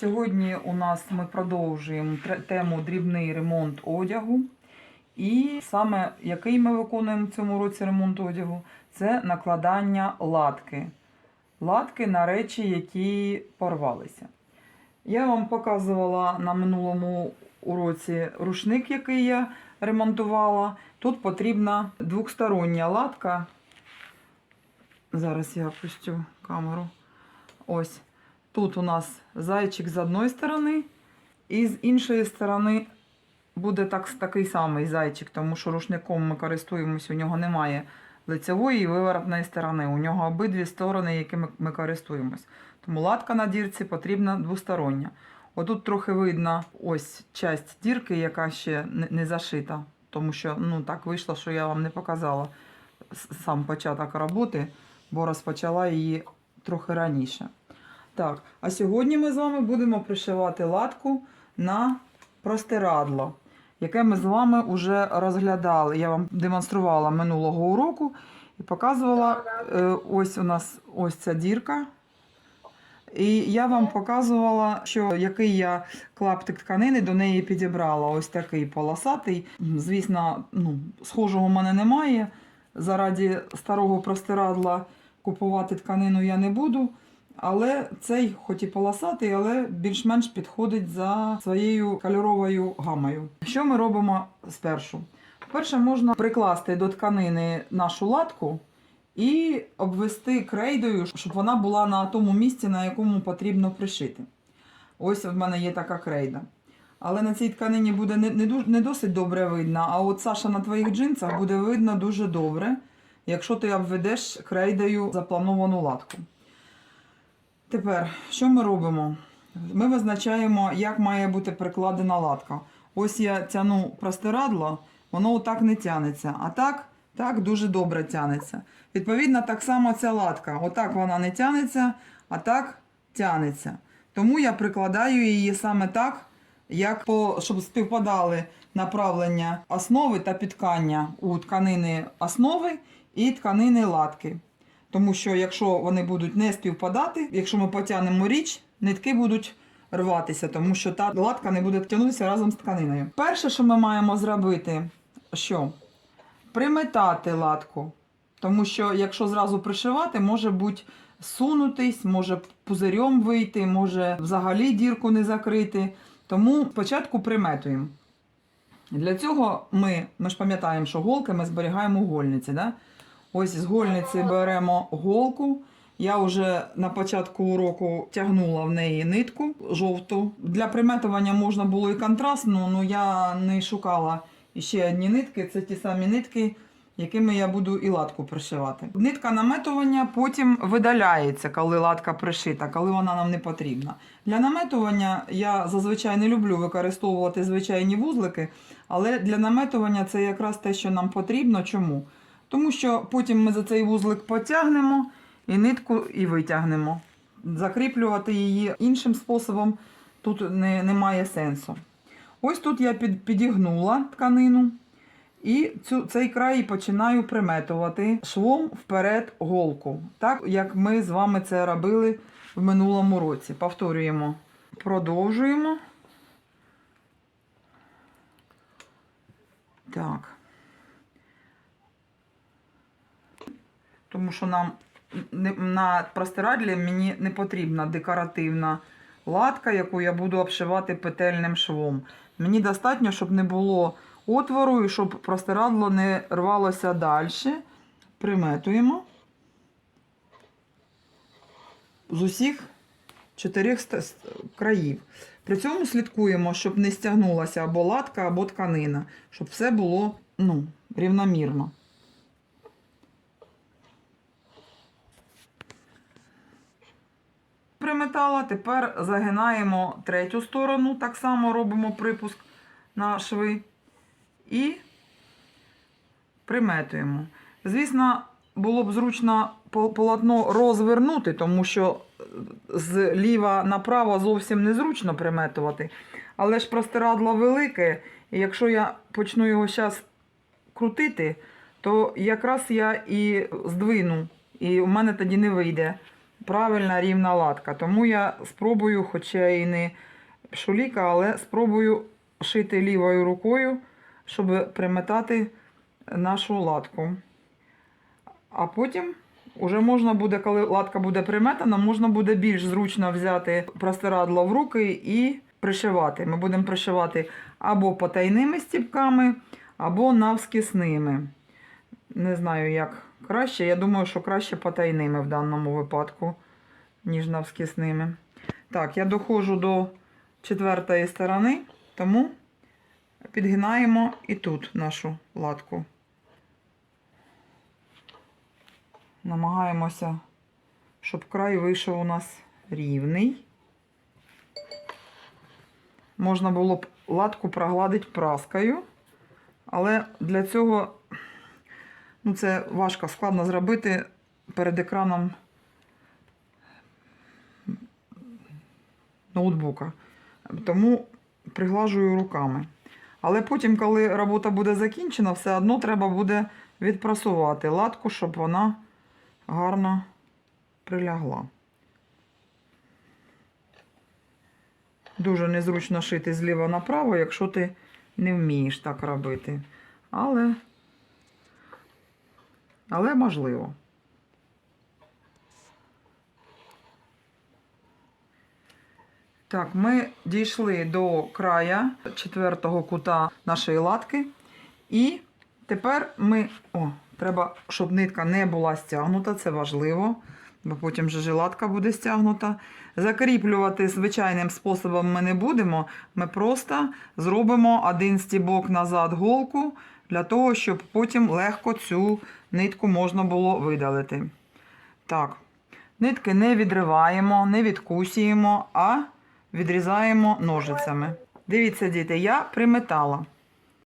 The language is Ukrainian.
Сьогодні у нас ми продовжуємо тему дрібний ремонт одягу. І саме який ми виконуємо в цьому році ремонт одягу, це накладання латки. Латки на речі, які порвалися. Я вам показувала на минулому уроці рушник, який я ремонтувала. Тут потрібна двохстороння латка. Зараз я опустю камеру. Ось. Тут у нас зайчик з одної сторони, і з іншої сторони буде так, такий самий зайчик, тому що рушником ми користуємося, у нього немає лицевої і виворотної сторони. У нього обидві сторони, якими ми користуємось. Тому латка на дірці потрібна двостороння. Отут трохи видно ось часть дірки, яка ще не, зашита, тому що ну, так вийшло, що я вам не показала сам початок роботи, бо розпочала її трохи раніше. Так, а сьогодні ми з вами будемо пришивати латку на простирадло, яке ми з вами вже розглядали. Я вам демонструвала минулого уроку і показувала е, ось у нас ось ця дірка. І я вам показувала, що який я клаптик тканини до неї підібрала. Ось такий полосатий. Звісно, ну, схожого в мене немає. Заради старого простирадла купувати тканину я не буду. Але цей, хоч і полосатий, але більш-менш підходить за своєю кольоровою гамою. Що ми робимо спершу? Перше, можна прикласти до тканини нашу латку і обвести крейдою, щоб вона була на тому місці, на якому потрібно пришити. Ось в мене є така крейда. Але на цій тканині буде не, не, не досить добре видно, а от Саша на твоїх джинсах буде видно дуже добре, якщо ти обведеш крейдою заплановану латку. Тепер, що ми робимо? Ми визначаємо, як має бути прикладена латка. Ось я тяну простирадло, воно отак не тянеться. А так, так дуже добре тянеться. Відповідно, так само ця латка. Отак вона не тянеться, а так тянеться. Тому я прикладаю її саме так, як по, щоб співпадали направлення основи та підкання у тканини основи і тканини латки. Тому що якщо вони будуть не співпадати, якщо ми потягнемо річ, нитки будуть рватися, тому що та латка не буде тягнутися разом з тканиною. Перше, що ми маємо зробити, що? Приметати латку. Тому що якщо зразу пришивати, може бути сунутись, може пузирьом вийти, може взагалі дірку не закрити. Тому спочатку приметуємо. Для цього ми, ми ж пам'ятаємо, що голки ми зберігаємо у гольниці. Да? Ось з гольниці беремо голку. Я вже на початку уроку тягнула в неї нитку жовту. Для приметування можна було і контрастну, але я не шукала ще одні нитки. Це ті самі нитки, якими я буду і латку пришивати. Нитка наметування потім видаляється, коли латка пришита, коли вона нам не потрібна. Для наметування я зазвичай не люблю використовувати звичайні вузлики, але для наметування це якраз те, що нам потрібно. Чому? Тому що потім ми за цей вузлик потягнемо і нитку і витягнемо. Закріплювати її іншим способом тут не, немає сенсу. Ось тут я під, підігнула тканину і цю, цей край починаю приметувати швом вперед голку. Так як ми з вами це робили в минулому році. Повторюємо. Продовжуємо. Так. Тому що нам на простирадлі мені не потрібна декоративна латка, яку я буду обшивати петельним швом. Мені достатньо, щоб не було отвору і щоб простирадло не рвалося далі. Приметуємо з усіх чотирьох країв. При цьому слідкуємо, щоб не стягнулася або латка, або тканина, щоб все було ну, рівномірно. Приметала, тепер загинаємо третю сторону, так само робимо припуск на шви і приметуємо. Звісно, було б зручно полотно розвернути, тому що зліва направо зовсім незручно приметувати. Але ж простирадло велике, і якщо я почну його зараз крутити, то якраз я і здвину, і у мене тоді не вийде правильна рівна латка. Тому я спробую, хоча і не шуліка, але спробую шити лівою рукою, щоб приметати нашу латку. А потім уже можна буде, коли латка буде приметана, можна буде більш зручно взяти простирадло в руки і пришивати. Ми будемо пришивати або потайними стіпками, або навскісними. Не знаю, як краще. Я думаю, що краще потайними в даному випадку, ніж навскісними. Так, я доходжу до четвертої сторони, тому підгинаємо і тут нашу латку. Намагаємося, щоб край вийшов у нас рівний. Можна було б латку прогладити праскою, але для цього ну, це важко, складно зробити перед екраном ноутбука. Тому приглажую руками. Але потім, коли робота буде закінчена, все одно треба буде відпрасувати латку, щоб вона гарно прилягла. Дуже незручно шити зліва направо, якщо ти не вмієш так робити. Але, але можливо. Так, ми дійшли до края четвертого кута нашої латки. І тепер ми. О, треба, щоб нитка не була стягнута, це важливо, бо потім же жилатка буде стягнута. Закріплювати звичайним способом ми не будемо. Ми просто зробимо один стібок назад голку для того, щоб потім легко цю нитку можна було видалити. Так, нитки не відриваємо, не відкусуємо, а відрізаємо ножицями. Дивіться, діти, я приметала.